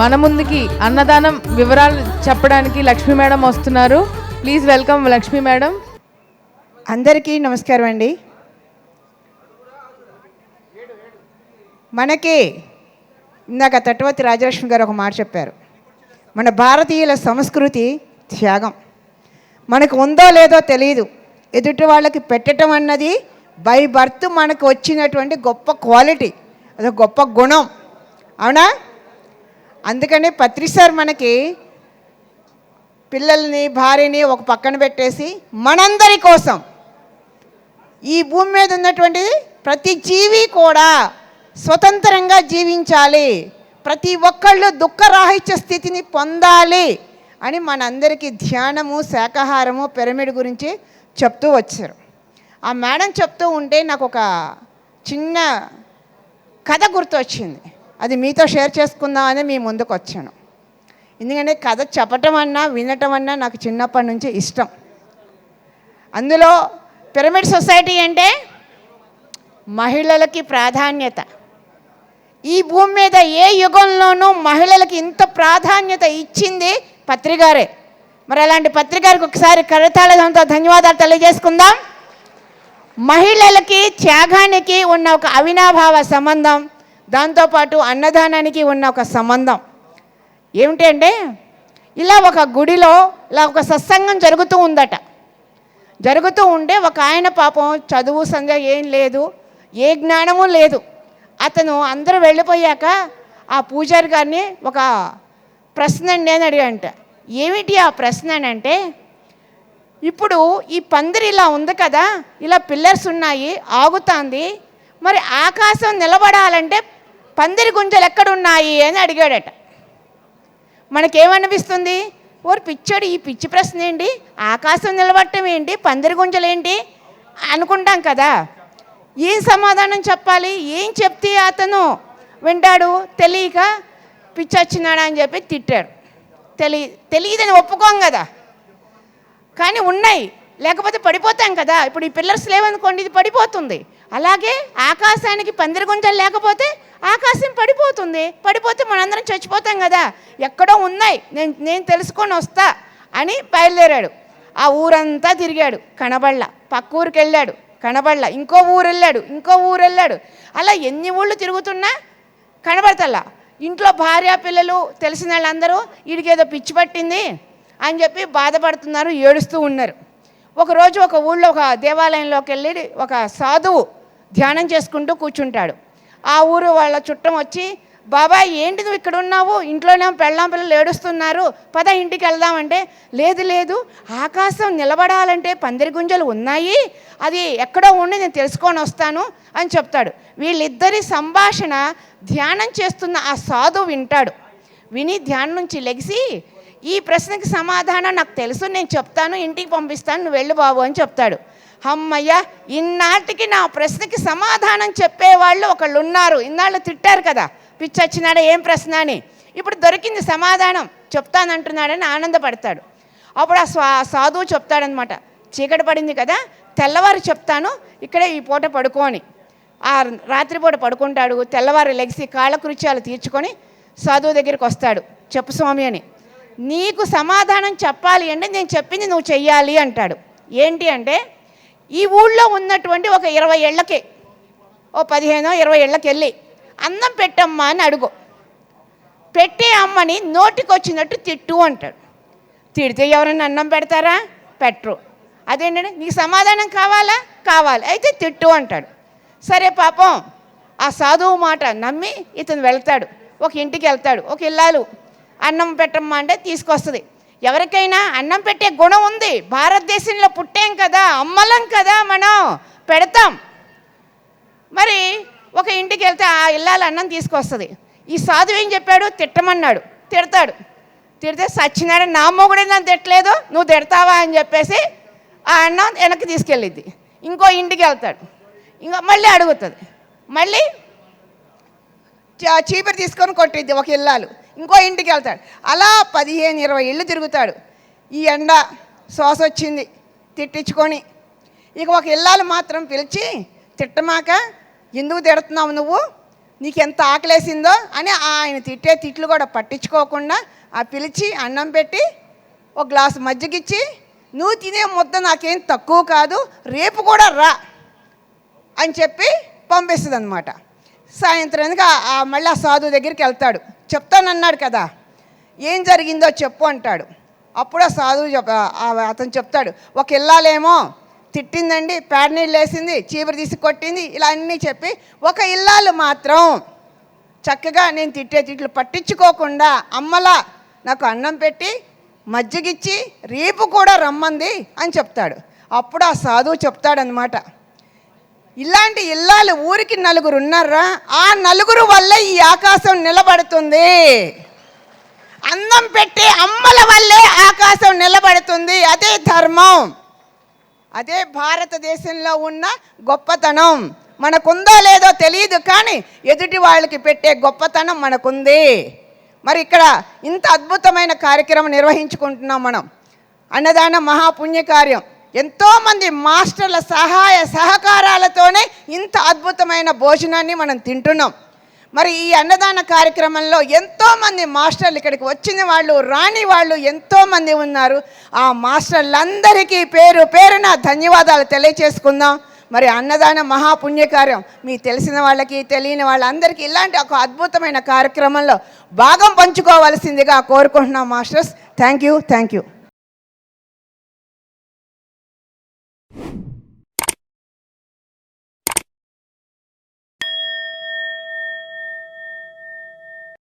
మన ముందుకి అన్నదానం వివరాలు చెప్పడానికి లక్ష్మీ మేడం వస్తున్నారు. Please welcome Lakshmi madam. అందరికీ నమస్కారం అండి. మనకి ఇందాక తట్టవతి రాజలక్ష్మి గారు ఒక మాట చెప్పారు. మన భారతీయుల సంస్కృతి త్యాగం. మనకు ఉందో లేదో తెలియదు ఎదుటి వాళ్ళకి పెట్టడం అన్నది బై బర్త్ మనకు వచ్చినటువంటి గొప్ప క్వాలిటీ అది గొప్ప గుణం. అవునా? అందుకనే పత్రి సార్ మనకి పిల్లల్ని భార్యని ఒక పక్కన పెట్టేసి మనందరి కోసం ఈ భూమి మీద ఉన్నటువంటి ప్రతి జీవి కూడా స్వతంత్రంగా జీవించాలి. ప్రతి ఒక్కళ్ళు దుఃఖరాహిత్య స్థితిని పొందాలి అని మనందరికీ ధ్యానము శాకాహారము పిరమిడ్ గురించి చెప్తూ వచ్చారు. ఆ మేడం చెప్తూ ఉంటే నాకు ఒక చిన్న కథ గుర్తొచ్చింది. అది మీతో షేర్ చేసుకుందామని మీ ముందుకు వచ్చాను. ఎందుకంటే కథ చెప్పటం అన్నా వినటం అన్నా నాకు చిన్నప్పటి నుంచి ఇష్టం. అందులో పిరమిడ్ సొసైటీ అంటే మహిళలకి ప్రాధాన్యత. ఈ భూమి మీద ఏ యుగంలోనూ మహిళలకి ఇంత ప్రాధాన్యత ఇచ్చింది పత్రికారే. మరి అలాంటి పత్రికారికి ఒకసారి కరతాళంతో ధన్యవాదాలు తెలియజేసుకుందాం. మహిళలకి త్యాగానికి ఉన్న ఒక అవినాభావ సంబంధం దాంతోపాటు అన్నదానానికి ఉన్న ఒక సంబంధం. ఏమిటి అంటే ఇలా ఒక గుడిలో ఇలా ఒక సత్సంగం జరుగుతూ ఉందట. జరుగుతూ ఉంటే ఒక ఆయన పాపం చదువు సంధ్య ఏం లేదు ఏ జ్ఞానము లేదు. అతను అందరూ వెళ్ళిపోయాక ఆ పూజారి గారిని ఒక ప్రశ్న అండి అని అడిగంట ఏమిటి ఆ ప్రశ్న అని అంటే ఇప్పుడు ఈ పందిరి ఇలా ఉంది కదా ఇలా పిల్లర్స్ ఉన్నాయి ఆగుతుంది మరి ఆకాశం నిలబడాలంటే పందిరి గుంజలు ఎక్కడున్నాయి అని అడిగాడట. మనకేమనిపిస్తుంది? ఓరు పిచ్చాడు ఈ పిచ్చి ప్రశ్న ఏంటి? ఆకాశం నిలబడటం ఏంటి? పందిరి గుంజలేంటి అనుకుంటాం కదా. ఏం సమాధానం చెప్పాలి? ఏం చెప్తే అతను వింటాడు? తెలియక పిచ్చొచ్చినాడా అని చెప్పి తిట్టాడు. తెలియ తెలియదని ఒప్పుకోం కదా. కానీ ఉన్నాయి. లేకపోతే పడిపోతాం కదా. ఇప్పుడు ఈ పిల్లర్స్ లేవనుకోండి ఇది పడిపోతుంది. అలాగే ఆకాశానికి పందిరి గుంజలు లేకపోతే ఆకాశం పడిపోతుంది. పడిపోతే మనందరం చచ్చిపోతాం కదా. ఎక్కడో ఉన్నాయి. నేను నేను తెలుసుకొని వస్తా అని బయలుదేరాడు. ఆ ఊరంతా తిరిగాడు. కనబళ్ళ పక్క ఊరికి వెళ్ళాడు కనబళ్ళ ఇంకో ఊరు వెళ్ళాడు ఇంకో ఊరు వెళ్ళాడు అలా ఎన్ని ఊళ్ళు తిరుగుతున్నా కనబడతల్లా ఇంట్లో భార్య పిల్లలు తెలిసిన వాళ్ళందరూ వీడికేదో పిచ్చి పట్టింది అని చెప్పి బాధపడుతున్నారు ఏడుస్తూ ఉన్నారు. ఒకరోజు ఒక ఊళ్ళో ఒక దేవాలయంలోకి వెళ్ళి ఒక సాధువు ధ్యానం చేసుకుంటూ కూర్చుంటాడు. ఆ ఊరు వాళ్ళ చుట్టం వచ్చి బాబాయ్ ఏంటి నువ్వు ఇక్కడ ఉన్నావు? ఇంట్లోనే పెళ్ళాం పిల్లలు ఏడుస్తున్నారు. పద ఇంటికి వెళ్దామంటే లేదు లేదు ఆకాశం నిలబడాలంటే పందిరి గుంజలు ఉన్నాయి. అది ఎక్కడో ఉండి నేను తెలుసుకొని వస్తాను అని చెప్తాడు. వీళ్ళిద్దరి సంభాషణ ధ్యానం చేస్తున్న ఆ సాధువు వింటాడు. విని ధ్యానం నుంచి లెగిసి ఈ ప్రశ్నకి సమాధానం నాకు తెలుసు నేను చెప్తాను ఇంటికి పంపిస్తాను నువ్వు వెళ్ళు బాబు అని చెప్తాడు. అమ్మయ్య ఇన్నాటికి నా ప్రశ్నకి సమాధానం చెప్పేవాళ్ళు ఒకళ్ళు ఉన్నారు ఇన్నాళ్ళు తిట్టారు కదా. పిచ్చి వచ్చినాడా ఏం ప్రశ్న అని. ఇప్పుడు దొరికింది సమాధానం. చెప్తానంటున్నాడని ఆనందపడతాడు. అప్పుడు ఆ స్వా సాధువు చెప్తాడనమాట. చీకటి పడింది కదా తెల్లవారు చెప్తాను ఇక్కడే ఈ పూట పడుకోని ఆ రాత్రిపూట పడుకుంటాడు తెల్లవారు లెగిసి కాళ్ళ కృత్యాలు తీర్చుకొని సాధువు దగ్గరికి వస్తాడు. చెప్పు స్వామి అని. నీకు సమాధానం చెప్పాలి అంటే నేను చెప్పింది నువ్వు చెయ్యాలి అంటాడు. ఏంటి అంటే ఈ ఊళ్ళో ఉన్నటువంటి ఒక ఇరవై ఏళ్ళకి ఓ పదిహేనో ఇరవై ఏళ్ళకి వెళ్ళి అన్నం పెట్టమ్మా అని అడుగు. పెట్టే అమ్మని నోటికొచ్చినట్టు తిట్టు అంటాడు. తిడితే ఎవరైనా అన్నం పెడతారా? పెట్టరు. అదేంటంటే నీకు సమాధానం కావాలా? కావాలి. అయితే తిట్టు అంటాడు. సరే పాపం ఆ సాధువు మాట నమ్మి ఇతను వెళ్తాడు. ఒక ఇంటికి వెళ్తాడు. ఒక ఇల్లాలు అన్నం పెట్టమ్మా అంటే తీసుకొస్తుంది. ఎవరికైనా అన్నం పెట్టే గుణం ఉంది. భారతదేశంలో పుట్టాం కదా అమ్మలం కదా మనం పెడతాం. మరి ఒక ఇంటికి వెళ్తే ఆ ఇల్లాలు అన్నం తీసుకొస్తుంది. ఈ సాధువు ఏం చెప్పాడు? తిట్టమన్నాడు. తిడతాడు. తిడితే సత్యనారాయణ నా మొగుడే నన్ను తిట్టలేదు నువ్వు తిడతావా? అని చెప్పేసి ఆ అన్నం వెనక్కి తీసుకెళ్ళిద్ది. ఇంకో ఇంటికి వెళ్తాడు. ఇంకా మళ్ళీ అడుగుతుంది. మళ్ళీ చా- చీపురు తీసుకొని కొట్టిద్ది ఒక ఇల్లాలు. ఇంకో ఇంటికి వెళ్తాడు. అలా పదిహేను ఇరవై ఇళ్ళు తిరుగుతాడు. ఈ ఎండ శ్వాస వచ్చింది తిట్టించుకొని. ఇక ఒక ఇల్లాలు మాత్రం పిలిచి తిట్టమాక ఎందుకు తిడుతున్నావు నువ్వు? నీకెంత ఆకలేసిందో? అని ఆయన తిట్టే తిట్లు కూడా పట్టించుకోకుండా ఆ పిలిచి అన్నం పెట్టి ఒక గ్లాసు మజ్జిగిచ్చి నువ్వు తినే ముద్ద నాకేం తక్కువ కాదు రేపు కూడా రా అని చెప్పి పంపిస్తుంది అనమాట సాయంత్రానికి ఆ మళ్ళీ ఆ సాధువు దగ్గరికి వెళ్తాడు. చెప్తానన్నాడు కదా. ఏం జరిగిందో చెప్పు అంటాడు. అప్పుడు ఆ సాధువు చెప్ అతను చెప్తాడు ఒక ఇల్లాలేమో తిట్టిందండి పేడ నీళ్ళు వేసింది చీపురు తీసి కొట్టింది ఇలా అన్నీ చెప్పి ఒక ఇల్లాలు మాత్రం చక్కగా నేను తిట్టే తిట్లు పట్టించుకోకుండా అమ్మలా నాకు అన్నం పెట్టి మజ్జిగిచ్చి రేపు కూడా రమ్మంది అని చెప్తాడు. అప్పుడు ఆ సాధువు చెప్తాడనమాట ఇలాంటి ఇల్లాలు ఊరికి నలుగురు ఉన్నారా? ఆ నలుగురు వల్ల ఈ ఆకాశం నిలబడుతుంది. అందం పెట్టే అమ్మల వల్లే ఆకాశం నిలబడుతుంది. అదే ధర్మం. అదే భారతదేశంలో ఉన్న గొప్పతనం. మనకుందో లేదో తెలియదు కానీ ఎదుటి వాళ్ళకి పెట్టే గొప్పతనం మనకుంది. మరి ఇక్కడ ఇంత అద్భుతమైన కార్యక్రమం నిర్వహించుకుంటున్నాం మనం. అన్నదాన మహాపుణ్య కార్యం ఎంతోమంది మాస్టర్ల సహాయ సహకారాలతోనే ఇంత అద్భుతమైన భోజనాన్ని మనం తింటున్నాం. మరి ఈ అన్నదాన కార్యక్రమంలో ఎంతోమంది మాస్టర్లు ఇక్కడికి వచ్చిన వాళ్ళు రాని వాళ్ళు ఎంతోమంది ఉన్నారు. ఆ మాస్టర్లందరికీ పేరు పేరున ధన్యవాదాలు తెలియచేసుకుందాం. మరి అన్నదాన మహాపుణ్యకార్యం మీ తెలిసిన వాళ్ళకి తెలియని వాళ్ళందరికీ ఇలాంటి ఒక అద్భుతమైన కార్యక్రమంలో భాగం పంచుకోవాల్సిందిగా కోరుకుంటున్నాం masters. Thank you thank you.